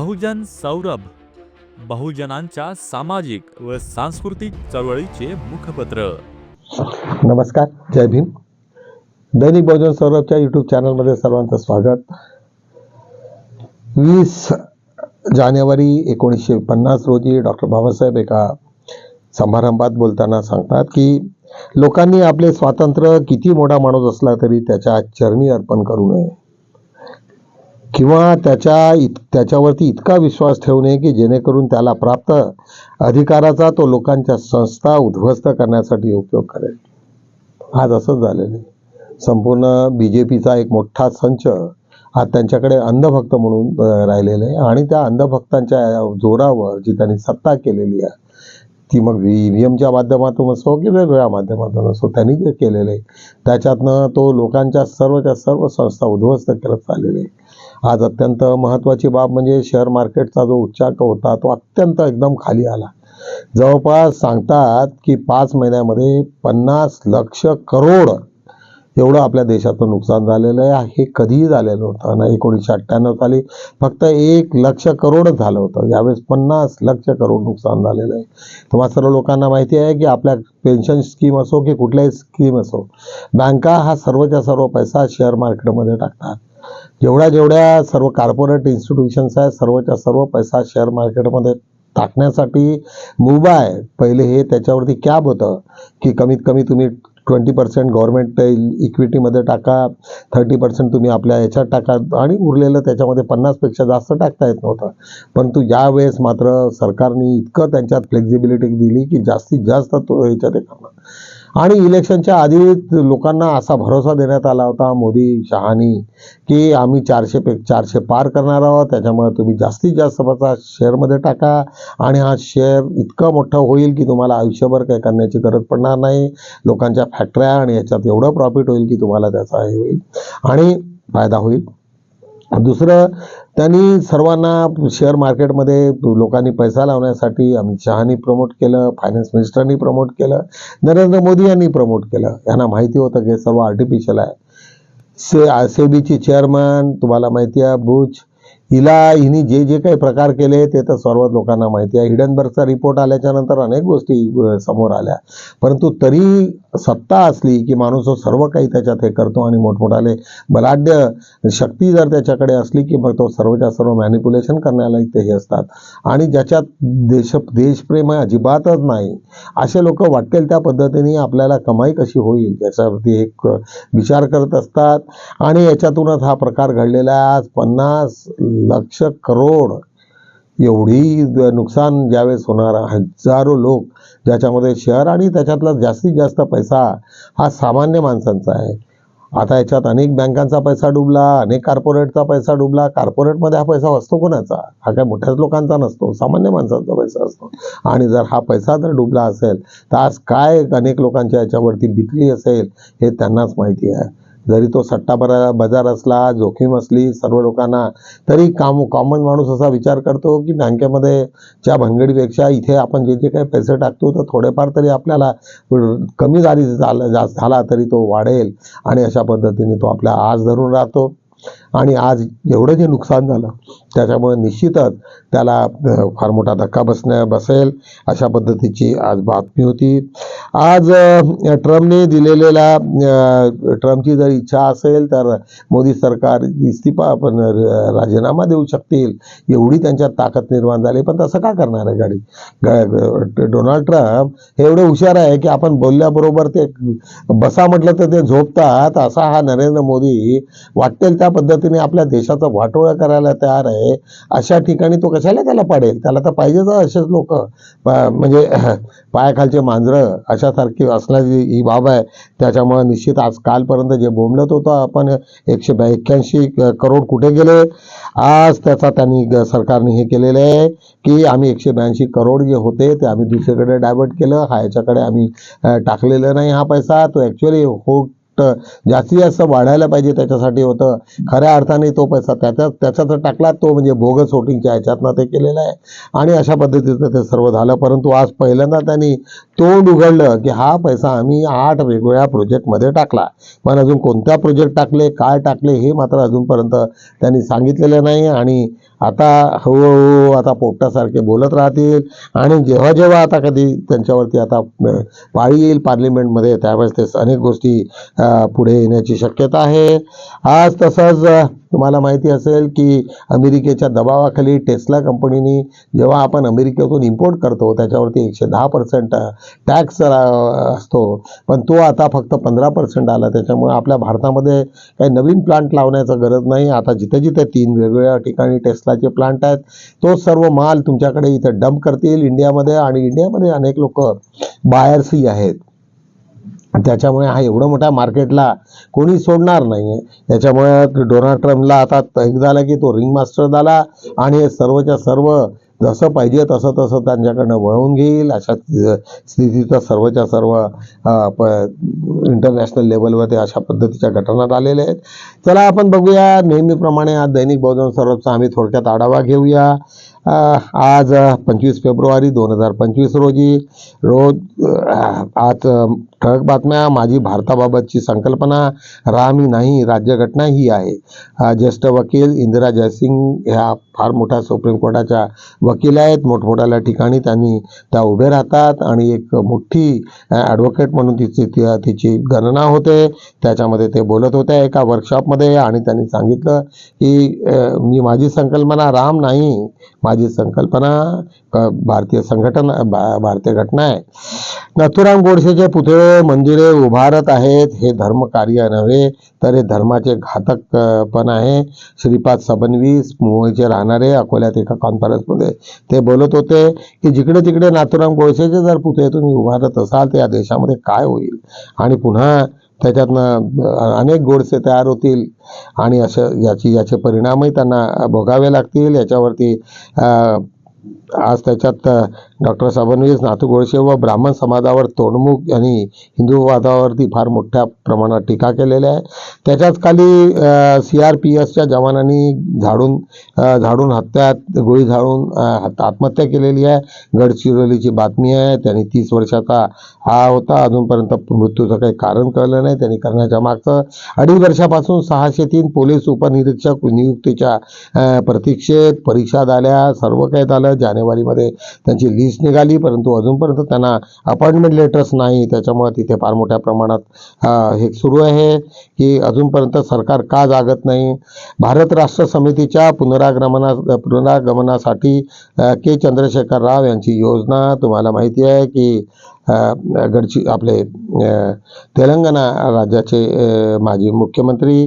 बहुजन सौरभ बहुजनांच्या सामाजिक व सांस्कृतिक चळवळीचे मुखपत्र. नमस्कार जय भीम. दैनिक बहुजन सौरभच्या यूट्यूब चॅनलमध्ये सर्वांचं स्वागत. वीस जानेवारी एकोणीसशे पन्नास रोजी डॉक्टर बाबासाहेब एका समारंभात बोलताना सांगतात की लोकांनी आपले स्वातंत्र्य किती मोठा माणूस असला तरी त्याच्या चरणी अर्पण करू नये. किंवा त्याच्या इत त्याच्यावरती इतका विश्वास ठेवणे की जेणेकरून त्याला प्राप्त अधिकाराचा तो लोकांच्या संस्था उद्ध्वस्त करण्यासाठी उपयोग करेल. आज असंच झालेलं आहे. संपूर्ण बी जे पीचा एक मोठा संच हा त्यांच्याकडे अंधभक्त म्हणून राहिलेला आहे आणि त्या अंधभक्तांच्या जोरावर जी त्यांनी सत्ता केलेली आहे ती मग व्ही व्ही एमच्या माध्यमातून असो की वेगवेगळ्या माध्यमातून असो त्यांनी जे केलेलं आहे त्याच्यातनं तो लोकांच्या सर्वच्या सर्व संस्था उद्ध्वस्त करत चाललेले आहे आज अत्यंत महत्त्वाची बाब म्हणजे शेअर मार्केटचा जो उच्चांक होता तो अत्यंत एकदम खाली आला. जवळपास सांगतात की पाच महिन्यामध्ये पन्नास लक्ष करोड एवढं आपल्या देशाचं नुकसान झालेलं आहे. हे कधीही झालेलं होतं ना. एकोणीसशे अठ्ठ्याण्णव साली फक्त एक लक्ष करोडच झालं होतं. यावेळेस पन्नास लक्ष करोड नुकसान झालेलं आहे. तुम्हाला सर्व लोकांना माहिती आहे की आपल्या पेन्शन स्कीम असो की कुठल्याही स्कीम असो बँका हा सर्वच्या सर्व पैसा शेअर मार्केटमध्ये टाकतात. जेवढ्या जेवढ्या सर्व कॉर्पोरेट इन्स्टिट्यूशन्स आहेत सर्वच्या सर्व पैसा शेअर मार्केटमध्ये टाकण्यासाठी मूव आहे. पहिले हे त्याच्यावरती कॅब होतं की कमीत कमी तुम्ही ट्वेंटी पर्सेंट गव्हर्नमेंट इक्विटीमध्ये टाका थर्टी पर्सेंट तुम्ही आपल्या याच्यात टाका आणि उरलेलं त्याच्यामध्ये पन्नासपेक्षा जास्त टाकता येत नव्हतं. परंतु यावेळेस मात्र सरकारने इतकं त्यांच्यात फ्लेक्झिबिलिटी दिली की जास्तीत जास्त तो याच्यात हे आणि इलेक्शनच्या आधीच लोकांना असा भरोसा देण्यात आला होता मोदी शहानी की आम्ही चारशे पे चारशे पार करणार आहोत. त्याच्यामुळे तुम्ही जास्तीत जास्त पैसा शेअरमध्ये टाका. आणि हा शेअर इतकं मोठं होईल की तुम्हाला आयुष्यभर काही करण्याची गरज पडणार नाही. लोकांच्या फॅक्टऱ्या आणि याच्यात एवढं प्रॉफिट होईल की तुम्हाला त्याचा हे होईल. आणि फायदा होईल. दुसरं त्यांनी सर्वांना शेअर मार्केटमध्ये लोकांनी पैसा लावण्यासाठी अमित शहानी प्रमोट केलं फायनान्स मिनिस्टरनी प्रमोट केलं नरेंद्र मोदी यांनी प्रमोट केलं. यांना माहिती होतं की सर्व आर्टिफिशियल आहे. से सेबीची चेअरमन तुम्हाला माहिती आहे बुच हिला हिने जे जे काही प्रकार केले ते तर सर्व लोकांना माहिती आहे. हिडनबर्गचा रिपोर्ट आल्याच्यानंतर अनेक गोष्टी समोर आल्या. परंतु तरी सत्ता असली की माणूस सर्व काही त्याच्यात हे करतो आणि मोठमोठाले बलाढ्य शक्ती जर त्याच्याकडे असली की मग तो सर्वच्या सर्व मॅनिप्युलेशन करण्याला ते हे असतात. आणि ज्याच्यात देश देशप्रेम आहे अजिबातच नाही असे लोक वाटेल त्या पद्धतीने आपल्याला कमाई कशी होईल याच्यावरती एक विचार करत असतात. आणि याच्यातूनच हा प्रकार घडलेला आहे. आज पन्नास लक्ष करोड एवढी नुकसान ज्यावेळेस होणार हजारो लोक ज्याच्यामध्ये शहर आणि त्याच्यातला जास्तीत जास्त पैसा हा सामान्य माणसांचा आहे. आता याच्यात अनेक बँकांचा पैसा डुबला अनेक कॉर्पोरेटचा पैसा डुबला. कॉर्पोरेटमध्ये हा पैसा असतो कोणाचा? हा काय मोठ्याच लोकांचा नसतो सामान्य माणसांचा पैसा असतो. आणि जर हा पैसा जर डुबला असेल तर आज काय अनेक लोकांच्या याच्यावरती बितली असेल हे त्यांनाच माहिती आहे. जरी तो सट्टा बरा बाजार असला जोखीम असली सर्व लोकांना तरी काम कॉमन माणूस असा विचार करतो की बँकेमध्ये च्या भानगडीपेक्षा इथे आपण जे जे काही पैसे टाकतो तर थोडेफार तरी आपल्याला कमी झाली झाला झाला तरी तो वाढेल आणि अशा पद्धतीने तो आपल्या आज धरून राहतो. आणि आज एवढं जे नुकसान झालं त्याच्यामुळे निश्चितच त्याला फार मोठा धक्का बसण्या बसेल अशा पद्धतीची आज बातमी होती. आज ट्रम्पने दिलेल्या ट्रम्पची जर इच्छा असेल तर मोदी सरकार इस्तिफा पण राजीनामा देऊ शकतील एवढी त्यांच्यात ताकद निर्माण झाली पण तसं का करणार आहे गाडी? डोनाल्ड ट्रम्प हे एवढे हुशार आहे की आपण बोलल्याबरोबर ते बसा म्हटलं तर ते झोपतात असा हा नरेंद्र मोदी वाटेल त्या पद्धतीने आपल्या देशाचा वाटोळा करायला तयार आहे अशा ठिकाणी तो कशाला त्याला पाडेल? त्याला तर पाहिजेच असेच लोक. म्हणजे पायाखालचे मांजरं अशासारखी असण्याची ही बाब आहे त्याच्यामुळे निश्चित आज कालपर्यंत जे बोंबलत होतं आपण एकशे ब्या- एक्क्याऐंशी करोड कुठे गेले? आज त्याचा त्यांनी सरकारने हे केलेलं आहे की आम्ही एकशे ब्याऐंशी करोड जे होते ते आम्ही दुसरीकडे डायव्हर्ट केलं. हा याच्याकडे आम्ही टाकलेलं नाही हा पैसा. तो ॲक्च्युली हो जास्तीत जास्त वाढायला पाहिजे त्याच्यासाठी होतं. खऱ्या अर्थाने तो पैसा त्याच्यात त्याच्यात टाकला तो म्हणजे बोगस वोटिंगच्या ह्याच्यातनं ते केलेलं आहे. आणि अशा पद्धतीचं ते सर्व झालं. परंतु आज पहिल्यांदा त्यांनी तोंड उघडलं की हा पैसा आम्ही आठ वेगवेगळ्या प्रोजेक्टमध्ये टाकला. पण अजून कोणत्या प्रोजेक्ट टाकले काय टाकले हे मात्र अजूनपर्यंत त्यांनी सांगितलेलं नाही. आणि आता हळूहळू आता पोपटासारखे बोलत राहतील. आणि जेव्हा जेव्हा आता कधी त्यांच्यावरती आता पाळी येईल पार्लिमेंटमध्ये त्यावेळेस ते अनेक गोष्टी पुढे येण्याची शक्यता आहे. आज तसंच तुम्हाला माहिती असेल की अमेरिकेच्या दबावाखाली टेस्ला कंपनीनी जेव्हा आपण अमेरिकेतून इम्पोर्ट करतो त्याच्यावरती एकशे दहा पर्सेंट टॅक्स असतो. पण तो आता फक्त पंधरा पर्सेंट आला. त्याच्यामुळे आपल्या भारतामध्ये काही नवीन प्लांट लावण्याचं गरज नाही. आता जिथे जिथे तीन वेगवेगळ्या ठिकाणी टेस्लाचे प्लांट आहेत तो सर्व माल तुमच्याकडे इथे डंप करतील इंडियामध्ये आणि इंडियामध्ये अनेक लोक बायर्सही आहेत. त्याच्यामुळे हा एवढं मोठ्या मार्केटला कोणी सोडणार नाही आहे याच्यामुळे डोनाल्ड ट्रम्पला आता एक झाला की तो रिंग मास्टर झाला आणि सर्वच्या सर्व जसं पाहिजे तसं तसं त्यांच्याकडनं वळवून घेईल. अशा स्थितीचं सर्वच्या सर्व इंटरनॅशनल लेवलवरती अशा पद्धतीच्या घटना आलेल्या आहेत. चला आपण बघूया. नेहमीप्रमाणे आज दैनिक बहुजन सर्वचा आम्ही थोडक्यात आढावा घेऊया. आज पंचवीस फेब्रुवारी दोन हजार पंचवीस रोजी रोज आज ठळक बातम्या माझी भारताबाबतची संकल्पना राम ही नाही राज्यघटना ही आहे. ज्येष्ठ वकील इंदिरा जयसिंग ह्या फार मोठ्या सुप्रीम कोर्टाच्या वकील आहेत. मोठमोठ्या ठिकाणी त्यांनी त्या उभे राहतात आणि एक मोठी ॲडव्होकेट म्हणून तिची ती- तिची गणना होते. त्याच्यामध्ये ते बोलत होते एका वर्कशॉपमध्ये आणि त्यांनी सांगितलं की मी माझी संकल्पना राम नाही माझी संकल्पना भारतीय संघटना भा- भारतीय घटना आहे. नथुराम गोडसेचे पुतळे मंदिरे उभारत आहेत हे धर्म कार्य नव्हे तर हे धर्माचे घातक पण आहे. श्रीपाद सबनवीस मुंबईचे राहणारे अकोल्यात एका कॉन्फरन्समध्ये ते बोलत होते की जिकडे तिकडे नाथुराम गोडसेचे जर पुतळे तुम्ही उभारत असाल तर या देशामध्ये काय होईल? आणि पुन्हा त्याच्यातनं अनेक गोडसे तयार होतील आणि असं याची याचे परिणामही त्यांना भोगावे लागतील. याच्यावरती आज त्याच्यात डॉक्टर सबनवीस नाथू गोडसे व ब्राह्मण समाजावर तोडमुख यांनी हिंदूवादावरती फार मोठ्या प्रमाणात टीका केलेल्या आहे. त्याच्याच खाली सी आर पी एसच्या जवानांनी झाडून झाडून हत्या गोळी झाडून आत्महत्या केलेली आहे. गडचिरोलीची बातमी आहे. त्यांनी तीस वर्षाचा हा होता. अजूनपर्यंत मृत्यूचं काही कारण कळलं नाही. त्यांनी करण्याच्या मागचं अडीच वर्षापासून सहाशे तीन पोलीस उपनिरीक्षक नियुक्तीच्या प्रतीक्षेत परीक्षा झाल्या. सर्व काही झालं. जानेवारीमध्ये त्यांची लिस्ट निघाली परंतु अजूनपर्यंत त्यांना अपॉइंटमेंट लेटर्स नाही. त्याच्यामुळे तिथे फार मोठ्या प्रमाणात हे सुरू आहे की अजूनपर्यंत सरकार का जागत नाही. भारत राष्ट्र समितीच्या पुनरागमना पुनरागमनासाठी के चंद्रशेखर राव यांची योजना तुम्हाला माहिती आहे की गडची आपले तेलंगणा राज्याचे माजी मुख्यमंत्री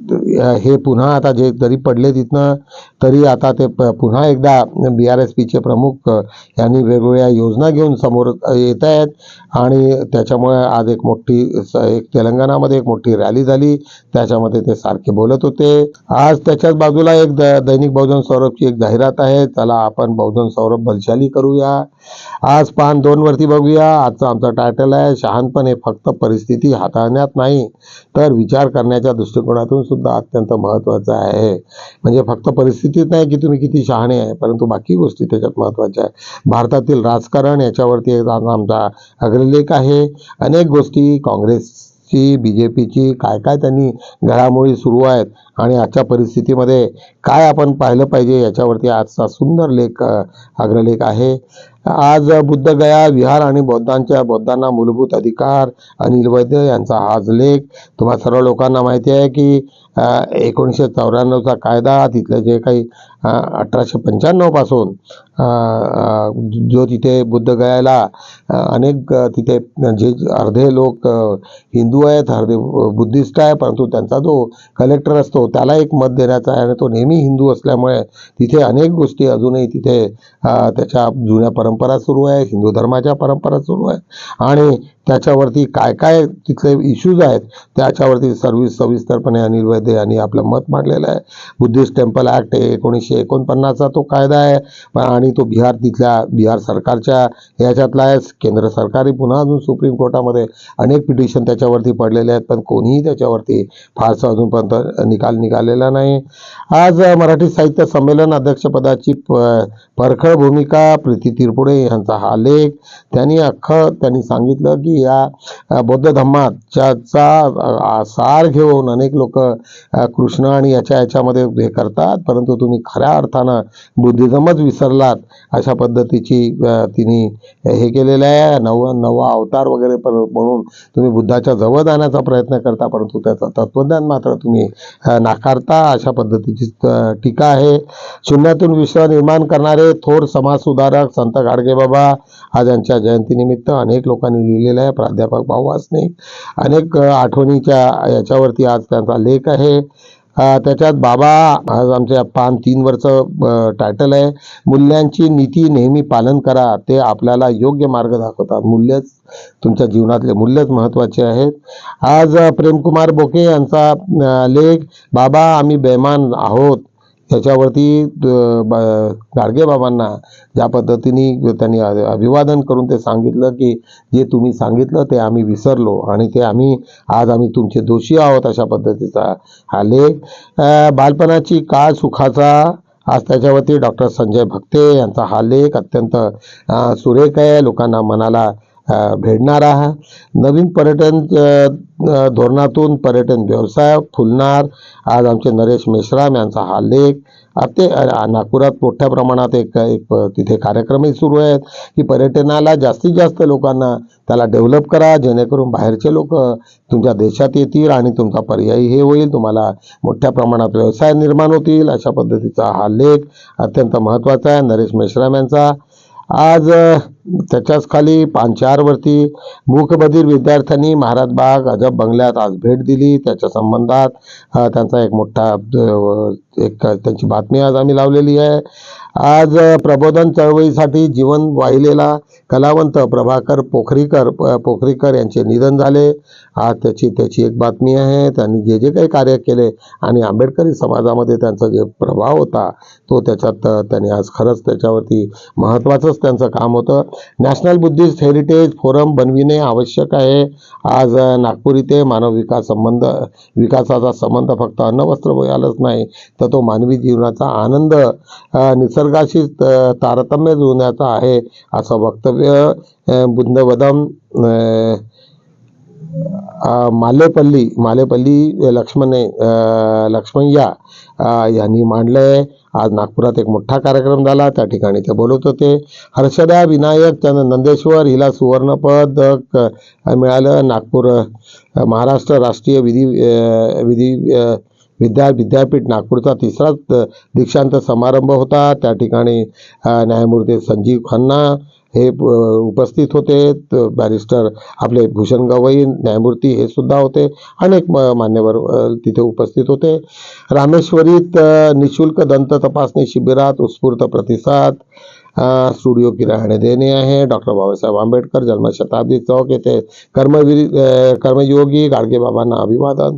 हे पुन्हा आता जे जरी पडले तिथनं तरी आता ते प- पुन्हा एकदा बी आर एस पीचे प्रमुख यांनी वेगवेगळ्या योजना घेऊन समोर येत आहेत आणि त्याच्यामुळे आज एक मोठी एक तेलंगणामध्ये एक मोठी रॅली झाली. त्याच्यामध्ये ते सारखे बोलत होते. आज त्याच्याच बाजूला एक द दैनिक बहुजन सौरभची एक जाहिरात आहे. चला आपण बहुजन सौरभ बलशाली करूया. आज पान दोन वरती बघूया. आजचं आमचं टायटल आहे शहाणपण हे फक्त परिस्थिती हाताळण्यात नाही तर विचार करण्याच्या दृष्टिकोनातून सुद्धा अत्यंत महत्त्वाचं आहे. म्हणजे फक्त परिस्थितीत नाही की तुम्ही किती शहाणे आहे परंतु बाकी गोष्टी त्याच्यात महत्त्वाच्या आहे भारतातील राजकारण याच्यावरती एक आमचा अग्रलेख आहे. अनेक गोष्टी काँग्रेसची बी जे पीची काय काय त्यांनी घडामोडी सुरू आहेत. आणि आजच्या परिस्थितीमध्ये काय आपण पाहिलं पाहिजे याच्यावरती आजचा सुंदर लेख अग्रलेख आहे. आज बुद्धगया विहार आणि बौद्धांच्या बौद्धांना मूलभूत अधिकार अनिल वैद्य यांचा आज लेख. तुम्हा सर्व लोकांना माहिती आहे की एकोणीसशे चौऱ्याण्णवचा कायदा तिथले जे काही अठराशे पंच्याण्णवपासून जो तिथे बुद्धगयाला अनेक तिथे जे अर्धे लोक हिंदू आहेत अर्धे बुद्धिस्ट आहे परंतु त्यांचा जो कलेक्टर असतो त्याला एक मत देण्याचा आहे. आणि तो नेहमी हिंदू असल्यामुळे तिथे अनेक गोष्टी अजूनही तिथे त्याच्या जुन्या परंपरा सुरू आहे. हिंदू धर्माच्या परंपरा सुरू आहे. आणि त्याच्यावरती काय काय तिथले इश्यूज आहेत त्याच्यावरती सर्विस सविस्तरपणे अनिल वैद्य यांनी आपलं मत मांडलेलं आहे. बुद्धिस्ट टेम्पल ॲक्ट एकोणीसशे एकोणपन्नासचा तो कायदा आहे. आणि तो बिहार तिथल्या बिहार सरकारच्या याच्यातला आहे. केंद्र सरकारही पुन्हा अजून सुप्रीम कोर्टामध्ये अनेक पिटिशन त्याच्यावरती पडलेले आहेत पण कोणीही त्याच्यावरती फारसं अजूनपर्यंत निकाल निघालेला नाही. आज मराठी साहित्य संमेलन अध्यक्षपदाची प परखड भूमिका प्रीती तिरपुडे यांचा हा लेख. त्यांनी अख्खं त्यांनी सांगितलं की की या बौद्ध धर्मात ज्याचा सार घेऊन अनेक लोक कृष्ण आणि याच्या याच्यामध्ये हे करतात. परंतु तुम्ही खऱ्या अर्थानं बुद्धिझमच विसरलात अशा पद्धतीची तिने हे केलेलं आहे. नव नवा अवतार वगैरे म्हणून तुम्ही बुद्धाच्या जवळ जाण्याचा प्रयत्न करता परंतु त्याचं तत्वज्ञान मात्र तुम्ही नाकारता अशा पद्धतीची टीका आहे. शून्यातून विश्व निर्माण करणारे थोर समाजसुधारक संत गाडगेबाबा आज यांच्या जयंतीनिमित्त अनेक लोकांनी लिहिलेलं आहे. प्राध्यापक भाऊ वासनिक. अनेक आठवणीच्या याच्यावरती आज त्यांचा लेख आहे. त्याच्यात बाबा आज आमच्या पान तीनवरचं टायटल आहे. मूल्यांची नीती नेहमी पालन करा. ते आपल्याला योग्य मार्ग दाखवतात. मूल्यच तुमच्या जीवनातले मूल्यच महत्त्वाचे आहेत. आज प्रेमकुमार बोके यांचा लेख बाबा आम्ही बेमान आहोत. त्याच्यावरती अ, गाडगे बाबांना ज्या पद्धतीने त्यांनी अभिवादन करून ते सांगितलं की जे तुम्ही सांगितलं ते आम्ही विसरलो आणि ते आम्ही आज आम्ही तुमचे दोषी आहोत अशा पद्धतीचा हा लेख. बालपणाची काळ सुखाचा आज त्याच्यावरती डॉक्टर संजय भक्ते यांचा हा लेख अत्यंत सुरेख आहे. लोकांना मनाला भेटणार हा. नवीन पर्यटन धोरणातून पर्यटन व्यवसाय फुलणार आज आमचे नरेश मेश्राम यांचा हा लेख. ते नागपुरात मोठ्या प्रमाणात एक एक तिथे कार्यक्रमही सुरू आहेत की पर्यटनाला जास्तीत जास्त लोकांना त्याला डेव्हलप करा जेणेकरून बाहेरचे लोक तुमच्या देशात येतील आणि तुमचा पर्यायी हे होईल. तुम्हाला मोठ्या प्रमाणात व्यवसाय निर्माण होतील. अशा पद्धतीचा हा लेख अत्यंत महत्त्वाचा आहे. नरेश मेश्राम यांचा आज त्याच्याच खाली पांचारवरती मूकबधीर विद्यार्थ्यांनी महाराज बाग अजब बंगल्यात आज भेट दिली. त्याच्या संबंधात त्यांचा एक मोठा एक त्यांची बातमी आज आम्ही लावलेली आहे. आज प्रबोधन चळवळीसाठी जीवन वाहिलेला कलावंत प्रभाकर पोखरीकर प- पोखरीकर यांचे निधन झाले. आज त्याची त्याची एक बातमी आहे त्यांनी जे जे काही कार्य केले आणि आंबेडकरी समाजामध्ये त्यांचा जे प्रभाव होता तो त्याच्यात त्यांनी आज खरंच त्याच्यावरती महत्त्वाचंच त्यांचं काम होतं. नॅशनल बुद्धिस्ट हेरिटेज फोरम बनविणे आवश्यक आहे. आज नागपूर इथे मानव विकास संबंध विकासाचा संबंध फक्त अन्न वस्त्र बोयालाच नाही तर तो मानवी जीवनाचा आनंद निसर्ग निसर्गाशी तारतम्य जुळण्याचा आहे असं वक्तव्य बुंदवदम मालेपल्ली मालेपल्ली लक्ष्मणे लक्ष्मय्या यांनी मांडलंय. आज नागपुरात एक मोठा कार्यक्रम झाला. त्या ठिकाणी ते बोलत होते. हर्षदा विनायक चंद नंदेश्वर हिला सुवर्णपद मिळालं. नागपूर महाराष्ट्र राष्ट्रीय विधी विधी विद्या विद्यापीठ नागपूरचा तिसराच दीक्षांत समारंभ होता. त्या ठिकाणी न्यायमूर्ती संजीव खन्ना हे उपस्थित होते. त- बॅरिस्टर आपले भूषण गवई न्यायमूर्ती हे सुद्धा होते. अनेक मान्यवर तिथे उपस्थित होते. रामेश्वरीत निशुल्क दंत तपासणी शिबिरात उत्स्फूर्त प्रतिसाद स्टुडिओ किराणे देणे आहे. डॉक्टर बाबासाहेब आंबेडकर जन्मशताब्दी चौक येथे कर्मवीर कर्मयोगी गाडगेबाबांना अभिवादन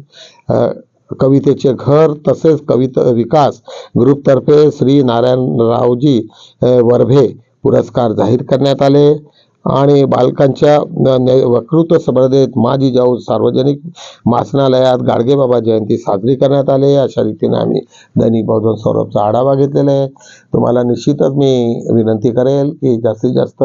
कवितेचे घर तसेच कविता विकास. ग्रुपतर्फे श्री नारायणरावजी अ, वरभे पुरस्कार जाहीर करण्यात आले. आणि बालकांच्या वक्तृत्व स्पर्धेत माजी जाऊ सार्वजनिक वाचनालयात गाडगेबाबा जयंती साजरी करण्यात आली. अशा रीतीने आम्ही दैनिक बहुजन सौरभचा आढावा घेतलेला आहे. तुम्हाला निश्चितच मी विनंती करेल की जास्तीत जास्त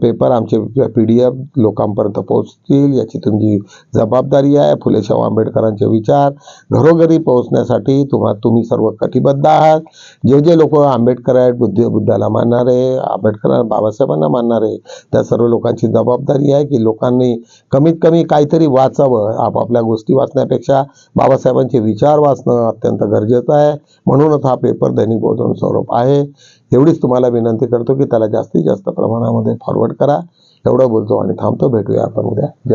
पेपर आमचे पी डी एफ लोकांपर्यंत पोहोचतील. याची तुमची जबाबदारी आहे. फुले शाहू आंबेडकरांचे विचार घरोघरी पोहोचण्यासाठी तुम्हा तुम्ही सर्व कटिबद्ध आहात. जे जे लोक आंबेडकर आहेत बुद्ध बुद्धाला मानणारे आंबेडकर बाबासाहेबांना मानणारे त्या सर्व लोकांची जबाबदारी आहे की लोकांनी कमीत कमी काहीतरी वाचावं. आपापल्या गोष्टी वाचण्यापेक्षा बाबासाहेबांचे विचार वाचणं अत्यंत गरजेचं आहे. म्हणूनच हा पेपर दैनिक बहुजन स्वरूप आहे. एवढीच तुम्हाला विनंती करतो की त्याला जास्तीत जास्त प्रमाणामध्ये फॉरवर्ड करा. एवढं बोलतो आणि थांबतो. भेटूया आपण उद्या. जय